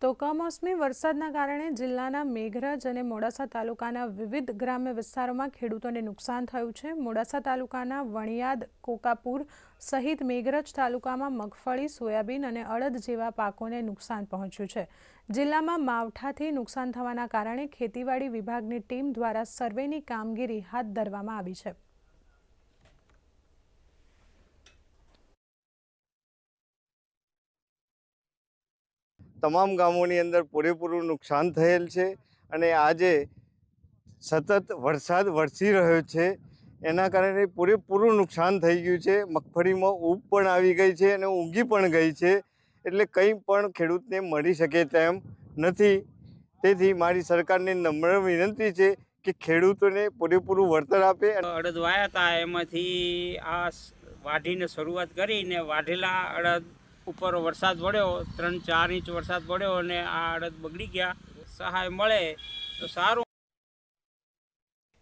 તો કમોસમી વરસાદના કારણે જિલ્લાના મેઘરજ અને મોડાસા તાલુકાના વિવિધ ગ્રામ્ય વિસ્તારોમાં ખેડૂતોને નુકસાન થયું છે. મોડાસા તાલુકાના વણિયાદ, કોકાપુર સહિત મેઘરજ તાલુકામાં મગફળી, સોયાબીન અને અડદ જેવા પાકોને નુકસાન પહોંચ્યું છે. જિલ્લામાં માવઠાથી નુકસાન થવાના કારણે ખેતીવાડી વિભાગની ટીમ દ્વારા સર્વેની કામગીરી હાથ ધરવામાં આવી છે. તમામ ગામોની અંદર પૂરેપૂરું નુકસાન થયેલ છે અને આજે સતત વરસાદ વરસી રહ્યો છે. એના કારણે પૂરેપૂરું નુકસાન થઈ ગયું છે. મગફળીમાં ઊબ પણ આવી ગઈ છે અને ઊંઘી પણ ગઈ છે. એટલે કંઈ પણ ખેડૂતને મળી શકે તેમ નથી. તેથી મારી સરકારને નમ્ર વિનંતી છે કે ખેડૂતોને પૂરેપૂરું વળતર આપે અડદ વાયા હતા એમાંથી આ વાઢીને શરૂઆત કરીને વાઢેલા અડદ ઉપર વરસાદ પડ્યો ત્રણ ચાર ઇંચ વરસાદ પડ્યો અને આ અડદ બગડી ગયા. સહાય મળે તો સારું.